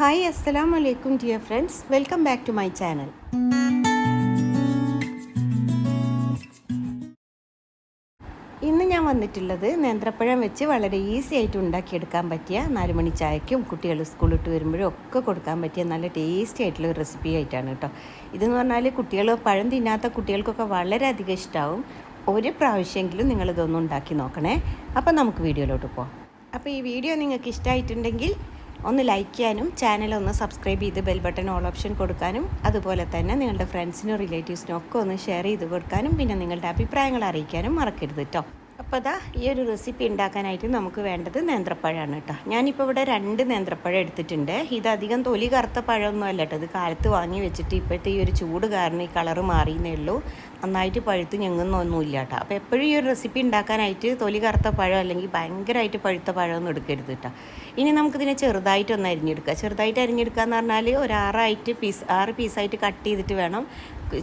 Hi അസ്സലാമു അലൈക്കും dear friends welcome back to my channel ഇന്ന് ഞാൻ വന്നിട്ടുള്ളത് നേന്ത്രപ്പഴം വെച്ച് വളരെ ഈസി ആയിട്ട് ഉണ്ടാക്കിയെടുക്കാൻ പറ്റിയ നാലുമണി ചായക്കും കുട്ടികൾ സ്കൂളിട്ട് വരുമ്പോഴും ഒക്കെ കൊടുക്കാൻ പറ്റിയ നല്ല ടേസ്റ്റി ആയിട്ടുള്ള ഒരു റെസിപ്പി ആയിട്ടാണ് കേട്ടോ. ഇതെന്ന് പറഞ്ഞാൽ കുട്ടികൾ പഴം തിന്നാത്ത കുട്ടികൾക്കൊക്കെ വളരെയധികം ഇഷ്ടമാവും ഒരു പ്രാവശ്യമെങ്കിലും നിങ്ങളിതൊന്നും ഉണ്ടാക്കി നോക്കണേ. അപ്പം നമുക്ക് വീഡിയോയിലോട്ട് പോകാം അപ്പോൾ ഈ വീഡിയോ നിങ്ങൾക്ക് ഇഷ്ടമായിട്ടുണ്ടെങ്കിൽ ഒന്ന് ലൈക്ക് ചെയ്യാനും ചാനൽ ഒന്ന് സബ്സ്ക്രൈബ് ചെയ്ത് ബെൽ ബട്ടൺ ഓൾ ഓപ്ഷൻ കൊടുക്കാനും അതുപോലെ തന്നെ നിങ്ങളുടെ ഫ്രണ്ട്സിനും റിലേറ്റീവ്സിനും ഒക്കെ ഒന്ന് ഷെയർ ചെയ്ത് കൊടുക്കാനും പിന്നെ നിങ്ങളുടെ അഭിപ്രായങ്ങൾ അറിയിക്കാനും മറക്കരുത് കേട്ടോ അപ്പോൾ അതാ ഈ ഒരു റെസിപ്പി ഉണ്ടാക്കാനായിട്ട് നമുക്ക് വേണ്ടത് നേന്ത്രപ്പഴമാണ് കേട്ടോ. ഞാനിപ്പോൾ ഇവിടെ രണ്ട് നേന്ത്രപ്പഴം എടുത്തിട്ടുണ്ട്. ഇത് അധികം തൊലി കറുത്ത പഴമൊന്നും അല്ല കേട്ടോ. ഇത് കാലത്ത് വാങ്ങി വെച്ചിട്ട് ഇപ്പോഴത്തെ ഈ ഒരു ചൂട് കാരണം ഈ കളറ് മാറിയെന്നേ ഉള്ളൂ. നന്നായിട്ട് പഴുത്ത് ഞെങ്ങുന്നൊന്നുമില്ല കേട്ടോ. അപ്പോൾ എപ്പോഴും ഈ ഒരു റെസിപ്പി ഉണ്ടാക്കാനായിട്ട് തൊലി കറുത്ത പഴം അല്ലെങ്കിൽ ഭയങ്കരമായിട്ട് പഴുത്ത പഴമൊന്നും എടുക്കരുത് കേട്ടോ. ഇനി നമുക്കിതിനെ ചെറുതായിട്ടൊന്ന് അരിഞ്ഞെടുക്കുക ചെറുതായിട്ട് അരിഞ്ഞെടുക്കുക എന്ന് പറഞ്ഞാൽ ഒരു ആറായിട്ട് പീസ് ആറ് പീസായിട്ട് കട്ട് ചെയ്തിട്ട് വേണം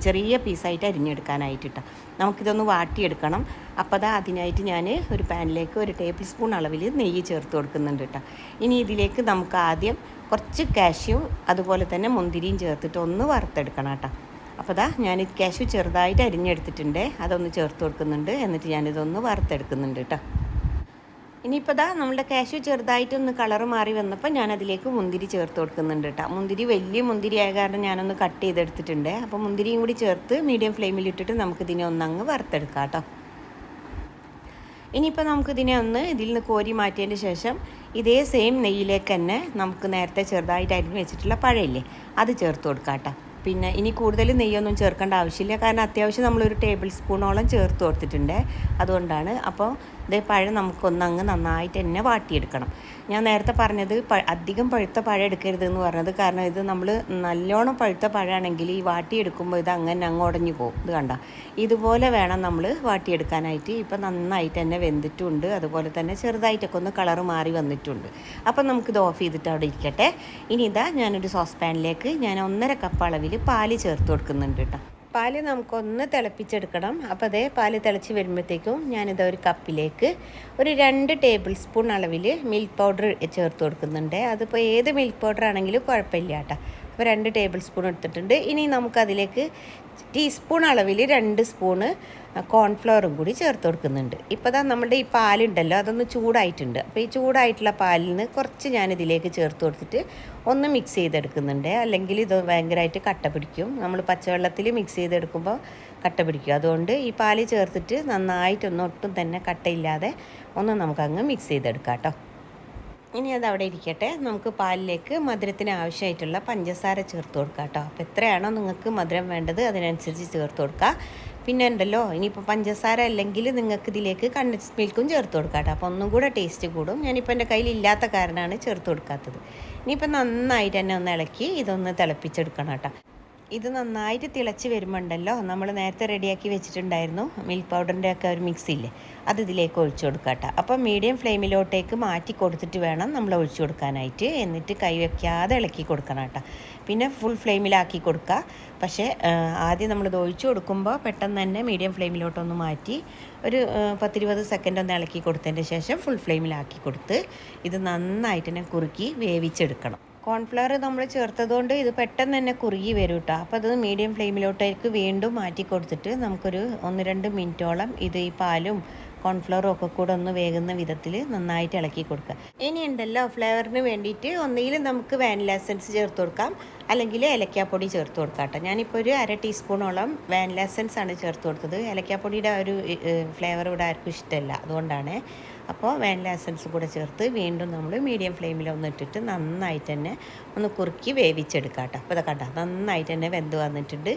ചെറിയ പീസായിട്ട് അരിഞ്ഞെടുക്കാനായിട്ട് കേട്ടോ നമുക്കിതൊന്ന് വാട്ടിയെടുക്കണം. അപ്പോൾ അതാ അതിനായിട്ട് ഞാൻ ഒരു പാനിലേക്ക് ഒരു ടേബിൾ സ്പൂൺ അളവിൽ നെയ്യ് ചേർത്ത് കൊടുക്കുന്നുണ്ട് കേട്ടോ ഇനി ഇതിലേക്ക് നമുക്ക് ആദ്യം കുറച്ച് കാഷ്യൂ അതുപോലെ തന്നെ മുന്തിരിയും ചേർത്തിട്ട് ഒന്ന് വറുത്തെടുക്കണം കേട്ടോ അപ്പോൾ ദാ ഞാൻ കാഷ്യൂ ചെറുതായിട്ട് അരിഞ്ഞെടുത്തിട്ടുണ്ട്. അതൊന്ന് ചേർത്ത് കൊടുക്കുന്നുണ്ട്. എന്നിട്ട് ഞാനിതൊന്ന് വറുത്തെടുക്കുന്നുണ്ട് കേട്ടോ ഇനിയിപ്പോൾ ദാ നമ്മുടെ കാഷ്യു ചെറുതായിട്ടൊന്ന് കളർ മാറി വന്നപ്പോൾ ഞാൻ അതിലേക്ക് മുന്തിരി ചേർത്ത് കൊടുക്കുന്നുണ്ട് കേട്ടോ. മുന്തിരി വലിയ മുന്തിരി ആയ കാരണം ഞാനൊന്ന് കട്ട് ചെയ്തെടുത്തിട്ടുണ്ട്. അപ്പോൾ മുന്തിരിയും കൂടി ചേർത്ത് മീഡിയം ഫ്ലെയിമിൽ ഇട്ടിട്ട് നമുക്കിതിനെ ഒന്നങ്ങ് വറുത്തെടുക്കാം കേട്ടോ. ഇനിയിപ്പോൾ നമുക്കിതിനെ ഒന്ന് ഇതിൽ നിന്ന് കോരി മാറ്റിയതിന് ശേഷം ഇതേ സെയിം നെയ്യിലേക്ക് തന്നെ നമുക്ക് നേരത്തെ ചെറുതായിട്ട് അരിഞ്ഞ് വെച്ചിട്ടുള്ള പഴയില്ലേ അത് ചേർത്ത് കൊടുക്കാം കേട്ടോ. പിന്നെ ഇനി കൂടുതൽ നെയ്യൊന്നും ചേർക്കേണ്ട ആവശ്യമില്ല. കാരണം അത്യാവശ്യം നമ്മളൊരു ടേബിൾ സ്പൂണോളം ചേർത്ത് കൊടുത്തിട്ടുണ്ട്. അതുകൊണ്ടാണ് അപ്പോൾ ഇതേ പഴം നമുക്കൊന്നങ്ങ് നന്നായിട്ട് തന്നെ വാട്ടിയെടുക്കണം. ഞാൻ നേരത്തെ പറഞ്ഞത് അധികം പഴുത്ത പഴം എടുക്കരുത് എന്ന് പറഞ്ഞത് കാരണം ഇത് നമ്മൾ നല്ലോണം പഴുത്ത പഴമാണെങ്കിൽ ഈ വാട്ടിയെടുക്കുമ്പോൾ ഇത് അങ്ങനെ അങ്ങ് ഉടഞ്ഞു പോകും. ഇത് കണ്ട? ഇതുപോലെ വേണം നമ്മൾ വാട്ടിയെടുക്കാനായിട്ട്. ഇപ്പം നന്നായിട്ട് തന്നെ വെന്തിട്ടുണ്ട്. അതുപോലെ തന്നെ ചെറുതായിട്ടൊക്കെ ഒന്ന് കളറ് മാറി വന്നിട്ടുണ്ട്. അപ്പം നമുക്കിത് ഓഫ് ചെയ്തിട്ട് അവിടെ ഇരിക്കട്ടെ. ഇനി ഇതാ ഞാനൊരു സോസ് പാനിലേക്ക് ഞാൻ ഒന്നര കപ്പ് അളവിൽ പാൽ ചേർത്ത് കൊടുക്കുന്നുണ്ട് കേട്ടോ. പാൽ നമുക്കൊന്ന് തിളപ്പിച്ചെടുക്കണം. അപ്പോൾ അതേ പാൽ തിളച്ച് വരുമ്പോഴത്തേക്കും ഞാനിത് ഒരു കപ്പിലേക്ക് ഒരു രണ്ട് ടേബിൾ സ്പൂൺ അളവിൽ മിൽക്ക് പൗഡർ ചേർത്ത് കൊടുക്കുന്നുണ്ട്. അതിപ്പോൾ ഏത് മിൽക്ക് പൗഡർ ആണെങ്കിലും കുഴപ്പമില്ല കേട്ടോ. അപ്പോൾ രണ്ട് ടേബിൾ സ്പൂൺ എടുത്തിട്ടുണ്ട്. ഇനി നമുക്കതിലേക്ക് ടീസ്പൂൺ അളവിൽ രണ്ട് സ്പൂണ് കോൺഫ്ലവറും കൂടി ചേർത്ത് കൊടുക്കുന്നുണ്ട്. ഇപ്പോൾ ദാ നമ്മുടെ ഈ പാലുണ്ടല്ലോ അതൊന്ന് ചൂടായിട്ടുണ്ട്. അപ്പോൾ ഈ ചൂടായിട്ടുള്ള പാലിൽ നിന്ന് കുറച്ച് ഞാൻ ഇതിലേക്ക് ചേർത്ത് കൊടുത്തിട്ട് ഒന്ന് മിക്സ് ചെയ്തെടുക്കുന്നുണ്ട്. അല്ലെങ്കിൽ ഇത് ഭയങ്കരമായിട്ട് കട്ട പിടിക്കും. നമ്മൾ പച്ചവെള്ളത്തിൽ മിക്സ് ചെയ്തെടുക്കുമ്പോൾ കട്ട പിടിക്കും. അതുകൊണ്ട് ഈ പാൽ ചേർത്തിട്ട് നന്നായിട്ടൊന്നും ഒട്ടും തന്നെ കട്ടയില്ലാതെ ഒന്ന് നമുക്കങ്ങ് മിക്സ് ചെയ്തെടുക്കാം കേട്ടോ ഇനി അത് അവിടെ ഇരിക്കട്ടെ. നമുക്ക് പാലിലേക്ക് മധുരത്തിന് ആവശ്യമായിട്ടുള്ള പഞ്ചസാര ചേർത്ത് കൊടുക്കാം കേട്ടോ. അപ്പോൾ എത്രയാണോ നിങ്ങൾക്ക് മധുരം വേണ്ടത് അതിനനുസരിച്ച് ചേർത്ത് കൊടുക്കുക പിന്നെ ഉണ്ടല്ലോ ഇനിയിപ്പോൾ പഞ്ചസാര അല്ലെങ്കിൽ നിങ്ങൾക്ക് ഇതിലേക്ക് കണ്ടൻസ് മിൽക്കും ചേർത്ത് കൊടുക്കാം കേട്ടോ. അപ്പോൾ ഒന്നും കൂടെ ടേസ്റ്റ് കൂടും. ഞാനിപ്പോൾ എന്റെ കയ്യിൽ ഇല്ലാത്ത കാരണമാണ് ചേർത്ത് കൊടുക്കാത്തത്. ഇനിയിപ്പോൾ നന്നായിട്ട് തന്നെ ഒന്ന് ഇളക്കി ഇതൊന്ന് തിളപ്പിച്ചെടുക്കണം കേട്ടോ. ഇത് നന്നായിട്ട് തിളച്ച് വരുമ്പോണ്ടല്ലോ നമ്മൾ നേരത്തെ റെഡിയാക്കി വെച്ചിട്ടുണ്ടായിരുന്നു. മിൽക്ക് പൗഡറിന്റെ ഒക്കെ ഒരു മിക്സ് ഇല്ലേ? അത് ഇതിലേക്ക് ഒഴിച്ചു കൊടുക്കുക കേട്ടോ അപ്പം മീഡിയം ഫ്ലെയിമിലോട്ടേക്ക് മാറ്റി കൊടുത്തിട്ട് വേണം നമ്മൾ ഒഴിച്ചു കൊടുക്കാനായിട്ട്. എന്നിട്ട് കൈ വയ്ക്കാതെ ഇളക്കി കൊടുക്കണം കേട്ടോ പിന്നെ ഫുൾ ഫ്ലെയിമിലാക്കി കൊടുക്കുക പക്ഷേ ആദ്യം നമ്മളിത് ഒഴിച്ചു കൊടുക്കുമ്പോൾ പെട്ടെന്ന് തന്നെ മീഡിയം ഫ്ലെയിമിലോട്ടൊന്ന് മാറ്റി ഒരു പത്തിരുപത് സെക്കൻഡ് ഒന്ന് ഇളക്കി കൊടുത്തതിന്റെ ശേഷം ഫുൾ ഫ്ലെയിമിലാക്കി കൊടുത്ത് ഇത് നന്നായിട്ട് തന്നെ കുറുക്കി വേവിച്ചെടുക്കണം. കോൺഫ്ലവർ നമ്മൾ ചേർത്തതുകൊണ്ട് ഇത് പെട്ടെന്ന് തന്നെ കുറുകി വരും കേട്ടോ അപ്പോൾ അത് മീഡിയം ഫ്ലെയിമിലോട്ടേക്ക് വീണ്ടും മാറ്റി കൊടുത്തിട്ട് നമുക്കൊരു ഒന്ന് രണ്ട് മിനിറ്റോളം ഇത് ഈ പാലും കോൺഫ്ലവറും ഒക്കെ കൂടെ ഒന്ന് വേകുന്ന വിധത്തിൽ നന്നായിട്ട് ഇളക്കി കൊടുക്കുക. ഇനി ഉണ്ടല്ലോ ഫ്ലേവറിന് വേണ്ടിയിട്ട് ഒന്നുകിൽ നമുക്ക് വാനില എസൻസ് ചേർത്ത് കൊടുക്കാം. അല്ലെങ്കിൽ ഏലക്കാപ്പൊടി ചേർത്ത് കൊടുക്കാം കേട്ടോ. ഞാനിപ്പോൾ ഒരു അര ടീസ്പൂണോളം വാനില എസൻസ് ആണ് ചേർത്ത് കൊടുത്തത്. ഏലക്കാപ്പൊടിയുടെ ഒരു ഫ്ലേവർ ഇവിടെ ആർക്കും ഇഷ്ടമല്ല. അതുകൊണ്ടാണ് അപ്പോൾ വാനില എസൻസ് കൂടെ ചേർത്ത് വീണ്ടും നമ്മൾ മീഡിയം ഫ്ലെയിമിൽ ഒന്ന് ഇട്ടിട്ട് നന്നായിട്ട് തന്നെ ഒന്ന് കുറുക്കി വേവിച്ചെടുക്കാം കേട്ടോ. അപ്പോൾ ഇതൊക്കെ കേട്ടോ നന്നായിട്ട് തന്നെ വെന്ത് വന്നിട്ടുണ്ട്.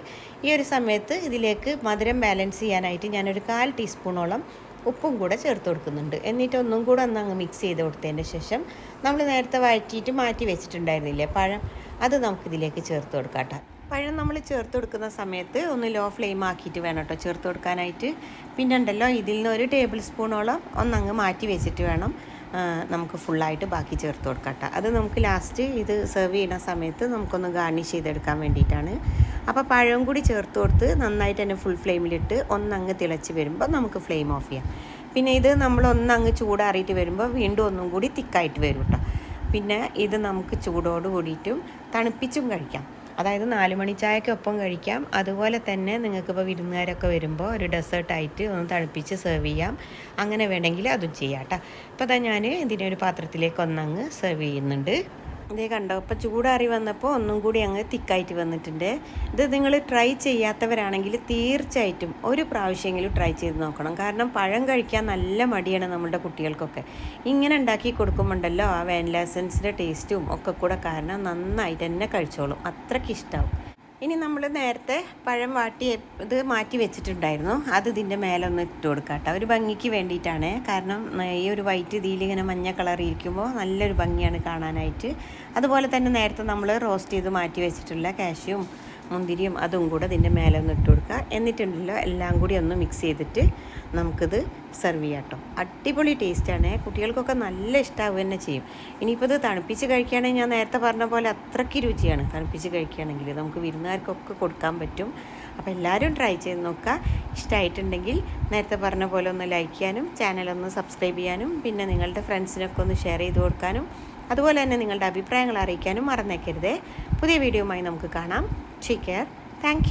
ഈ ഒരു സമയത്ത് ഇതിലേക്ക് മധുരം ബാലൻസ് ചെയ്യാനായിട്ട് ഞാനൊരു കാൽ ടീസ്പൂണോളം ഉപ്പും കൂടെ ചേർത്ത് കൊടുക്കുന്നുണ്ട്. എന്നിട്ട് ഒന്നും കൂടെ ഒന്ന് അങ്ങ് മിക്സ് ചെയ്ത് കൊടുത്തതിന് ശേഷം നമ്മൾ നേരത്തെ വഴറ്റിയിട്ട് മാറ്റി വെച്ചിട്ടുണ്ടായിരുന്നില്ലേ പഴം അത് നമുക്കിതിലേക്ക് ചേർത്ത് കൊടുക്കാം കേട്ടോ. പഴം നമ്മൾ ചേർത്ത് കൊടുക്കുന്ന സമയത്ത് ഒന്ന് ലോ ഫ്ലെയിം ആക്കിയിട്ട് വേണം കേട്ടോ ചേർത്ത് കൊടുക്കാനായിട്ട്. പിന്നെ ഉണ്ടല്ലോ ഇതിൽ നിന്ന് ഒരു ടേബിൾ സ്പൂണോളം ഒന്നങ്ങ് മാറ്റി വെച്ചിട്ട് വേണം നമുക്ക് ഫുള്ളായിട്ട് ബാക്കി ചേർത്ത് കൊടുക്കാം കേട്ടോ അത് നമുക്ക് ലാസ്റ്റ് ഇത് സെർവ് ചെയ്യുന്ന സമയത്ത് നമുക്കൊന്ന് ഗാർണിഷ് ചെയ്തെടുക്കാൻ വേണ്ടിയിട്ടാണ്. അപ്പോൾ പഴം കൂടി ചേർത്ത് കൊടുത്ത് നന്നായിട്ട് തന്നെ ഫുൾ ഫ്ലെയിമിലിട്ട് ഒന്നങ്ങ് തിളച്ച് വരുമ്പോൾ നമുക്ക് ഫ്ലെയിം ഓഫ് ചെയ്യാം. പിന്നെ ഇത് നമ്മൾ ഒന്നങ്ങ് ചൂടാറിയിട്ട് വരുമ്പോൾ വീണ്ടും ഒന്നും കൂടി തിക്കായിട്ട് വരും കേട്ടോ പിന്നെ ഇത് നമുക്ക് ചൂടോട് കൂടിയിട്ടും തണുപ്പിച്ചും കഴിക്കാം. അതായത് നാല് മണി ചായക്കൊപ്പം കഴിക്കാം. അതുപോലെ തന്നെ നിങ്ങൾക്കിപ്പോൾ വിരുന്നുകാരൊക്കെ വരുമ്പോൾ ഒരു ഡെസേർട്ടായിട്ട് ഒന്ന് തണുപ്പിച്ച് സെർവ് ചെയ്യാം. അങ്ങനെ വേണമെങ്കിൽ അതും ചെയ്യാം കേട്ടോ ഇപ്പോൾ ഞാൻ ഇതിനെ ഒരു പാത്രത്തിലേക്ക് ഒന്നങ്ങ് സെർവ് ചെയ്യുന്നുണ്ട്. ഇതേ കണ്ടോ ഇപ്പോൾ ചൂടാറി വന്നപ്പോൾ ഒന്നും കൂടി അങ്ങ് തിക്കായിട്ട് വന്നിട്ടുണ്ട്. ഇത് നിങ്ങൾ ട്രൈ ചെയ്യാത്തവരാണെങ്കിൽ തീർച്ചയായിട്ടും ഒരു പ്രാവശ്യമെങ്കിലും ട്രൈ ചെയ്ത് നോക്കണം. കാരണം പഴം കഴിക്കാൻ നല്ല മടിയാണ് നമ്മുടെ കുട്ടികൾക്കൊക്കെ. ഇങ്ങനെ ഉണ്ടാക്കി കൊടുക്കുമ്പോണ്ടല്ലോ ആ വാനില ടേസ്റ്റും ഒക്കെ കൂടെ കാരണം നന്നായിട്ട് തന്നെ കഴിച്ചോളും. അത്രയ്ക്ക് ഇഷ്ടമാവും ഇനി നമ്മൾ നേരത്തെ പഴം വാട്ടി ഇത് മാറ്റി വെച്ചിട്ടുണ്ടായിരുന്നു. അത് ഇതിന്റെ മേലെ ഒന്ന് ഇട്ട് കൊടുക്കാം കേട്ടോ ഒരു ഭംഗിക്ക് വേണ്ടിയിട്ടാണ്. കാരണം ഈ ഒരു വൈറ്റ് ഇതിൽ ഇങ്ങനെ മഞ്ഞ കളർ ഇരിക്കുമ്പോൾ നല്ലൊരു ഭംഗിയാണ് കാണാനായിട്ട്. അതുപോലെ തന്നെ നേരത്തെ നമ്മൾ റോസ്റ്റ് ചെയ്ത് മാറ്റി വെച്ചിട്ടുള്ള കാഷ്യും മുന്തിരിയും അതും കൂടെ ഇതിന്റെ മേലെ ഒന്ന് ഇട്ട് കൊടുക്കുക. എന്നിട്ടുണ്ടല്ലോ എല്ലാം കൂടി ഒന്ന് മിക്സ് ചെയ്തിട്ട് നമുക്കിത് സെർവ് ചെയ്യാം കേട്ടോ അടിപൊളി ടേസ്റ്റാണ് കുട്ടികൾക്കൊക്കെ നല്ല ഇഷ്ടമാവുക തന്നെ ചെയ്യും. ഇനിയിപ്പോൾ ഇത് തണുപ്പിച്ച് കഴിക്കുകയാണെങ്കിൽ ഞാൻ നേരത്തെ പറഞ്ഞ പോലെ അത്രയ്ക്ക് രുചിയാണ്. തണുപ്പിച്ച് കഴിക്കുകയാണെങ്കിൽ നമുക്ക് വിരുന്നുകാർക്കൊക്കെ കൊടുക്കാൻ പറ്റും. അപ്പോൾ എല്ലാവരും ട്രൈ ചെയ്ത് നോക്കുക. ഇഷ്ടമായിട്ടുണ്ടെങ്കിൽ നേരത്തെ പറഞ്ഞ പോലെ ഒന്ന് ലൈക്ക് ചെയ്യാനും ചാനലൊന്ന് സബ്സ്ക്രൈബ് ചെയ്യാനും പിന്നെ നിങ്ങളുടെ ഫ്രണ്ട്സിനൊക്കെ ഒന്ന് ഷെയർ ചെയ്ത് കൊടുക്കാനും അതുപോലെ തന്നെ നിങ്ങളുടെ അഭിപ്രായങ്ങൾ അറിയിക്കാനും മറന്നേക്കരുതേ. പുതിയ വീഡിയോയുമായി നമുക്ക് കാണാം. Take care thank